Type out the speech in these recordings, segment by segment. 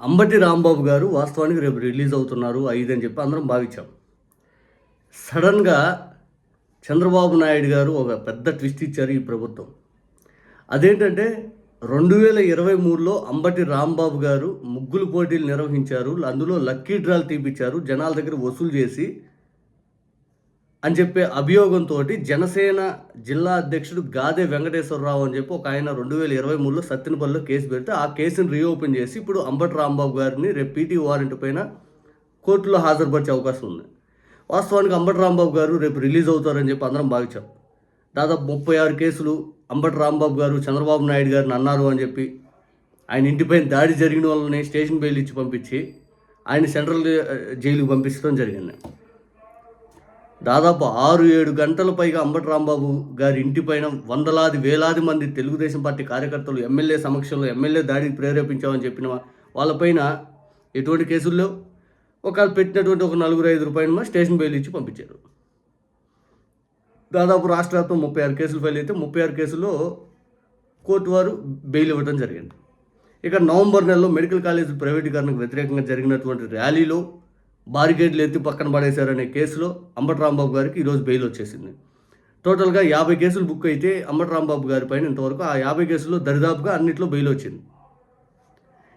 అంబటి రాంబాబు గారు వాస్తవానికి రేపు రిలీజ్ అవుతున్నారు ఐదు అని చెప్పి అందరం భావించాం. సడన్గా చంద్రబాబు నాయుడు గారు ఒక పెద్ద ట్విస్ట్ ఇచ్చారు ఈ ప్రభుత్వం. అదేంటంటే రెండు వేల ఇరవై మూడులో అంబటి రాంబాబు గారు ముగ్గులు పోటీలు నిర్వహించారు అందులో లక్కీ డ్రాలు తీపిచ్చారు జనాల దగ్గర వసూలు చేసి అని చెప్పే అభియోగంతో జనసేన జిల్లా అధ్యక్షుడు గాదే వెంకటేశ్వరరావు అని చెప్పి ఒక ఆయన రెండు వేల ఇరవై మూడులో సత్తినపల్లిలో కేసు పెడితే ఆ కేసుని రీఓపెన్ చేసి ఇప్పుడు అంబటి రాంబాబు గారిని రేపు పీటీ వారెంట్ పైన కోర్టులో హాజరుపరిచే అవకాశం ఉంది. వాస్తవానికి అంబటి రాంబాబు గారు రేపు రిలీజ్ అవుతారని చెప్పి అందరం భావించాం. దాదాపు ముప్పై ఆరు కేసులు అంబటి రాంబాబు గారు చంద్రబాబు నాయుడు గారిని అన్నారు అని చెప్పి ఆయన ఇంటిపైన దాడి జరిగిన వాళ్ళని స్టేషన్ బెయిల్ ఇచ్చి పంపించి ఆయన సెంట్రల్ జైలుకి పంపించడం జరిగింది. దాదాపు ఆరు ఏడు గంటల పైగా అంబటి రాంబాబు గారి ఇంటిపైన వందలాది వేలాది మంది తెలుగుదేశం పార్టీ కార్యకర్తలు ఎమ్మెల్యే సమక్షంలో ఎమ్మెల్యే దాడికి ప్రేరేపించామని చెప్పిన వాళ్ళపైన ఎటువంటి కేసులు లేవు. ఒకవేళ పెట్టినటువంటి ఒక నలుగురు ఐదు రూపాయలు స్టేషన్ బెయిల్ ఇచ్చి పంపించారు. దాదాపు రాష్ట్ర వ్యాప్తం ముప్పై ఆరు కేసులు ఫైల్ అయితే ముప్పై ఆరు కేసుల్లో కోర్టు వారు బెయిల్ ఇవ్వడం జరిగింది. ఇక నవంబర్ నెలలో మెడికల్ కాలేజ్ ప్రైవేటీకరణకు వ్యతిరేకంగా జరిగినటువంటి ర్యాలీలో బారికేడ్లు ఎత్తి పక్కన పడేశారనే కేసులో అంబటి రాంబాబు గారికి ఈరోజు బెయిల్ వచ్చేసింది. టోటల్గా యాభై కేసులు బుక్ అయితే అంబటి రాంబాబు గారి పైన ఇంతవరకు ఆ యాభై కేసుల్లో దరిదాపుగా అన్నింటిలో బెయిల్ వచ్చింది.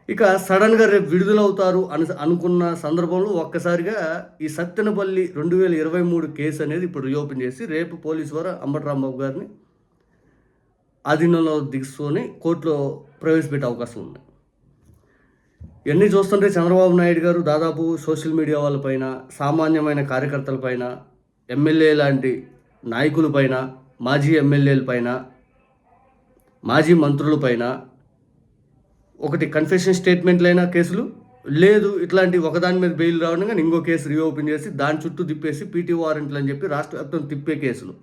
ఇక సడన్గా రేపు విడుదలవుతారు అని అనుకున్న సందర్భంలో ఒక్కసారిగా ఈ సత్తెనపల్లి రెండు వేల ఇరవై మూడు కేసు అనేది ఇప్పుడు రీఓపెన్ చేసి రేపు పోలీసు వారు అంబటి రాంబాబు గారిని ఆధీనంలో దిగుసుకొని కోర్టులో ప్రవేశపెట్టే అవకాశం ఉంది. ఇవన్నీ చూస్తుంటే చంద్రబాబు నాయుడు గారు దాదాపు సోషల్ మీడియా వాళ్ళపైన సామాన్యమైన కార్యకర్తలపైన ఎమ్మెల్యే లాంటి నాయకులపైన మాజీ ఎమ్మెల్యేలపైన మాజీ మంత్రులపైన ఒకటి కన్ఫెషన్ స్టేట్మెంట్లైనా కేసులు లేదు ఇట్లాంటి ఒకదాని మీద బెయిల్ రావడం కానీ ఇంకో కేసు రీఓపెన్ చేసి దాని చుట్టూ తిప్పేసి పీటీ వారెంట్లు అని చెప్పి రాష్ట్ర వ్యాప్తం తిప్పే కేసులు.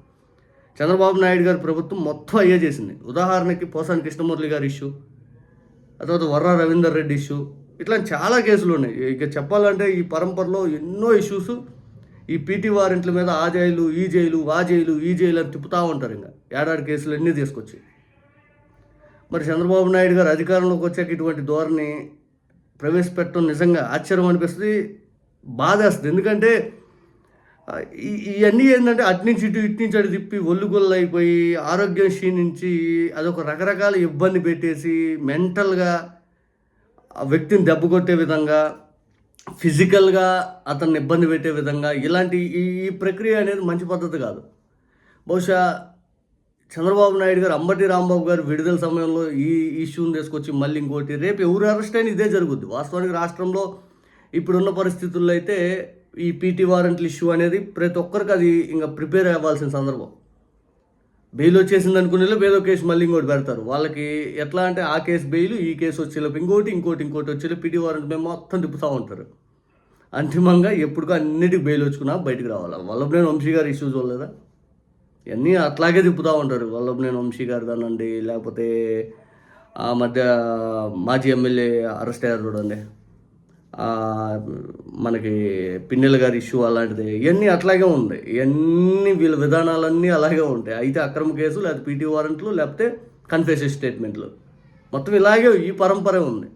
చంద్రబాబు నాయుడు గారి ప్రభుత్వం మొత్తం అయ్యే చేసింది. ఉదాహరణకి పోసాని కృష్ణమురళి గారి ఇష్యూ ఆ తర్వాత వర్ర రవీందర్ రెడ్డి ఇష్యూ ఇట్లా చాలా కేసులు ఉన్నాయి. ఇక చెప్పాలంటే ఈ పరంపరలో ఎన్నో ఇష్యూస్ ఈ పీటీ వారెంట్ల మీద ఆ జైలు ఈ జైలు ఆ జైలు ఈ జైలు అని తిప్పుతూ ఉంటారు ఇంకా. ఏడాది కేసులు అన్నీ తీసుకొచ్చి మరి చంద్రబాబు నాయుడు గారు అధికారంలోకి వచ్చాక ఇటువంటి ధోరణి ప్రవేశపెట్టడం నిజంగా ఆశ్చర్యం అనిపిస్తుంది బాధేస్తుంది. ఎందుకంటే ఇవన్నీ ఏంటంటే అటు నుంచి ఇటు ఇటు నుంచి అటు తిప్పి ఒళ్ళు అయిపోయి ఆరోగ్యం క్షీణించి అదొక రకరకాల ఇబ్బంది పెట్టేసి మెంటల్గా వ్యక్తిని దెబ్బ కొట్టే విధంగా ఫిజికల్గా అతన్ని ఇబ్బంది పెట్టే విధంగా ఇలాంటి ఈ ఈ ప్రక్రియ అనేది మంచి పద్ధతి కాదు. బహుశా చంద్రబాబు నాయుడు గారు అంబటి రాంబాబు గారు విడుదల సమయంలో ఈ ఇష్యూని తీసుకొచ్చి మళ్ళీ ఇంకోటి రేపు ఎవరు అరెస్ట్ అయినా ఇదే జరుగుద్ది. వాస్తవానికి రాష్ట్రంలో ఇప్పుడున్న పరిస్థితుల్లో అయితే ఈ పీటీ వారెంట్ల ఇష్యూ అనేది ప్రతి ఒక్కరికి అది ఇంకా ప్రిపేర్ అవ్వాల్సిన సందర్భం. బెయిల్ వచ్చేసింది అనుకునే వేరే కేసు మళ్ళీ ఇంకోటి పెడతారు. వాళ్ళకి ఎట్లా అంటే ఆ కేసు బెయిల్ ఈ కేసు వచ్చేలోపు ఇంకోటి ఇంకోటి ఇంకోటి వచ్చేలోపు పిటి వారెంట్ మేము మొత్తం తిప్పుతూ ఉంటారు. అంతిమంగా ఎప్పుడు అన్నిటికి బెయిల్ వచ్చుకున్నా బయటకు రావాలి? వల్లభనేని వంశీ గారి ఇష్యూస్ వల్లదా? ఇవన్నీ అట్లాగే తిప్పుతూ ఉంటారు. వల్లభనేని వంశీ గారు కానండి లేకపోతే ఆ మధ్య మాజీ ఎమ్మెల్యే అరెస్ట్ అయ్యారు చూడండి. మనకి పిన్నెల గారి ఇష్యూ అలాంటిది ఇవన్నీ అట్లాగే ఉన్నాయి ఇవన్నీ వీళ్ళ విధానాలన్నీ అలాగే ఉంటాయి. అయితే అక్రమ కేసు లేకపోతే పీటీ వారెంట్లు లేకపోతే కన్ఫెషన్ స్టేట్మెంట్లు మొత్తం ఇలాగే ఈ పరంపరే ఉంది.